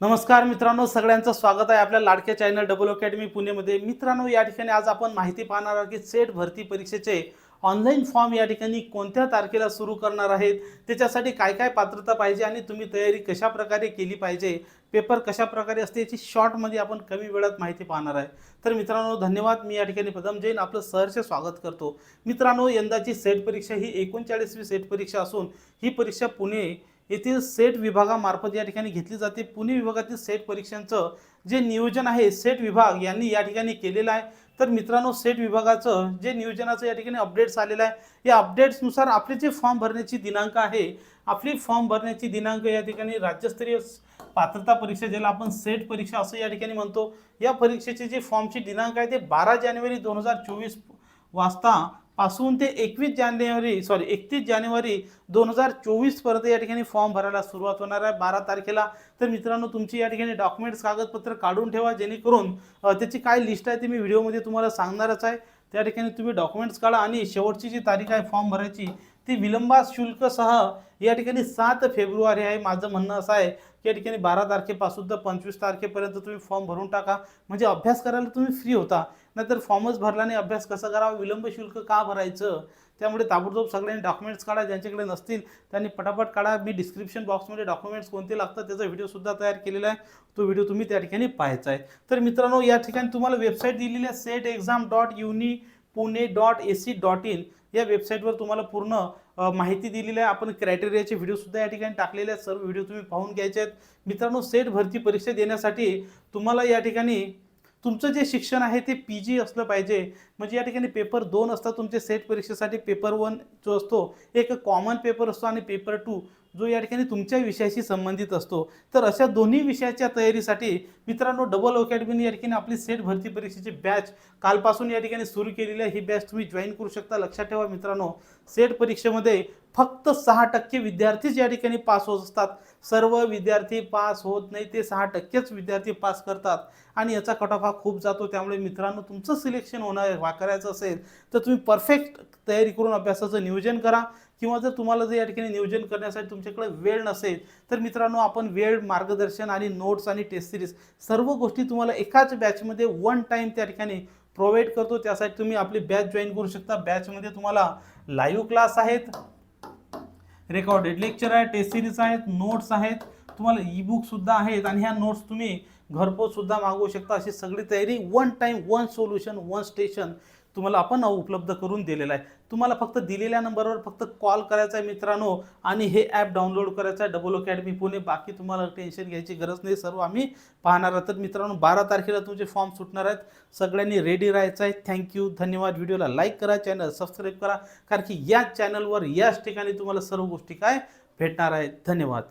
नमस्कार मित्रांनो सगळ्यांचं स्वागत आहे आपल्या लाडक्या चॅनल डबल अकॅडमी पुणेमध्ये. मित्रांनो या ठिकाणी आज आपण माहिती पाहणार आहोत की सेट भरती परीक्षेचे ऑनलाईन फॉर्म या ठिकाणी कोणत्या तारखेला सुरू करणार आहेत त्याच्यासाठी काय काय पात्रता पाहिजे आणि तुम्ही तयारी कशा प्रकारे केली पाहिजे पेपर कशा प्रकारे असते याची शॉर्टमध्ये आपण कमी वेळात माहिती पाहणार आहे. तर मित्रांनो धन्यवाद. मी या ठिकाणी पदम जैन आपलं सहर्ष स्वागत करतो. मित्रांनो यंदाची सेट परीक्षा ही एकोणचाळीसवी सेट परीक्षा असून ही परीक्षा पुणे येथील सेट विभागामार्फत या ठिकाणी घेतली जाते. पुणे विभागातील सेट परीक्षांचं जे नियोजन आहे सेट विभाग यांनी या ठिकाणी केलेलं आहे. तर मित्रांनो सेट विभागाचं जे नियोजनाचं या ठिकाणी अपडेट्स आलेलं आहे या अपडेट्सनुसार आपले जे फॉर्म भरण्याची दिनांक आहे आपली फॉर्म भरण्याची दिनांक या ठिकाणी राज्यस्तरीय पात्रता परीक्षा ज्याला आपण सेट परीक्षा असं या ठिकाणी म्हणतो या परीक्षेचे जे फॉर्मची दिनांक आहे ते बारा जानेवारी दोन हजार चोवीस वाजता पासून ते एकवीस जानेवारी सॉरी एकतीस जानेवारी दोन हजार चोवीसपर्यंत या ठिकाणी फॉर्म भरायला सुरुवात होणार आहे. बारा तारखेला. तर मित्रांनो तुमची या ठिकाणी डॉक्युमेंट्स कागदपत्र काढून ठेवा जेणेकरून त्याची काय लिस्ट आहे ते मी व्हिडिओमध्ये तुम्हाला सांगणारच आहे. त्या ठिकाणी तुम्ही डॉक्युमेंट्स काढा आणि शेवटची जी तारीख आहे फॉर्म भरायची ती विलंबास शुल्कसह या ठिकाणी सात फेब्रुवारी आहे. माझं म्हणणं असं आहे की या ठिकाणी बारा तारखेपासून तर पंचवीस तारखेपर्यंत तुम्ही फॉर्म भरून टाका. म्हणजे अभ्यास करायला तुम्ही फ्री होता. नाहीतर फॉर्मच भरला नाही अभ्यास कसा करावा विलंब शुल्क का भरायचं? त्यामुळे ताबडतोब सगळ्यांनी डॉक्युमेंट्स काढा ज्यांच्याकडे नसतील त्यांनी पटापट काढा. मी डिस्क्रिप्शन बॉक्समध्ये डॉक्युमेंट्स कोणते लागतात त्याचा व्हिडिओसुद्धा तयार केलेला आहे. तो व्हिडिओ तुम्ही त्या ठिकाणी पाहायचा आहे. तर मित्रांनो या ठिकाणी तुम्हाला वेबसाईट दिलेली आहे set exam dot uni Pune dot A C dot in या वेबसाईटवर तुम्हाला पूर्ण माहिती दिलेली आहे. आपण क्रायटेरियाचे व्हिडिओसुद्धा या ठिकाणी टाकलेले आहेत. सर्व व्हिडिओ तुम्ही पाहून घ्यायचे आहेत. मित्रांनो सेट भरती परीक्षा देण्यासाठी तुम्हाला या ठिकाणी तुमचं जे शिक्षण आहे ते पी जी असलं पाहिजे. म्हणजे या ठिकाणी पेपर दोन असतात तुमचे सेट परीक्षेसाठी पेपर वन जो असतो एक कॉमन पेपर असतो आणि पेपर टू जो या ठिकाणी तुमच्या विषयाशी संबंधित असतो तर अशा दोन्ही विषयाच्या तयारीसाठी मित्रांनो डबल अकॅडमीने या ठिकाणी आपली सेट भरती परीक्षेची बॅच कालपासून या ठिकाणी सुरू केलेली आहे. ही बॅच तुम्ही जॉईन करू शकता. लक्षात ठेवा मित्रांनो सेट परीक्षेमध्ये फक्त सहा टक्के विद्यार्थीच या ठिकाणी पास होत असतात. सर्व विद्यार्थी पास होत नाही ते सहा टक्केच विद्यार्थी पास करतात आणि याचा कट ऑफ हा खूप जातो. त्यामुळे मित्रांनो तुमचं सिलेक्शन होणार वा करायचं असेल तर तुम्ही परफेक्ट तयारी करून अभ्यासाचं नियोजन करा. किंवा जर तुम्हाला जर या ठिकाणी नियोजन करण्यासाठी तुमच्याकडे वेळ नसेल तर मित्रांनो आपण वेळ मार्गदर्शन आणि नोट्स आणि टेस्ट सिरीज सर्व गोष्टी तुम्हाला एकाच बॅचमध्ये वन टाईम त्या ठिकाणी प्रोव्हाइड करतो. त्यासाठी तुम्ही आपली बॅच जॉईन करू शकता. बॅचमध्ये तुम्हाला लाईव्ह क्लास आहेत रेकॉर्डेड लेक्चर आहे टेस्ट सिरीज आहेत नोट्स आहेत तुम्हाला ई बुकसुद्धा आहेत आणि ह्या नोट्स तुम्ही घरपोचसुद्धा मागवू शकता. अशी सगळी तयारी one time one solution one station तुम्हाला आपण उपलब्ध करून दिलेलं आहे. तुम्हाला फक्त दिलेल्या नंबरवर फक्त कॉल करायचा आहे मित्रांनो आणि हे ॲप डाउनलोड करायचं आहे. Double academy Pune. बाकी तुम्हाला टेन्शन घ्यायची गरज नाही. सर्व आम्ही पाहणार आहोत. तर मित्रांनो बारा तारखेला तुमचे फॉर्म सुटणार आहेत. सगळ्यांनी रेडी राहायचं आहे. थँक्यू धन्यवाद. व्हिडिओला लाईक करा. चॅनल सबस्क्राईब करा. कारण की याच चॅनलवर याच ठिकाणी तुम्हाला सर्व गोष्टी काय भेटणार आहेत. धन्यवाद.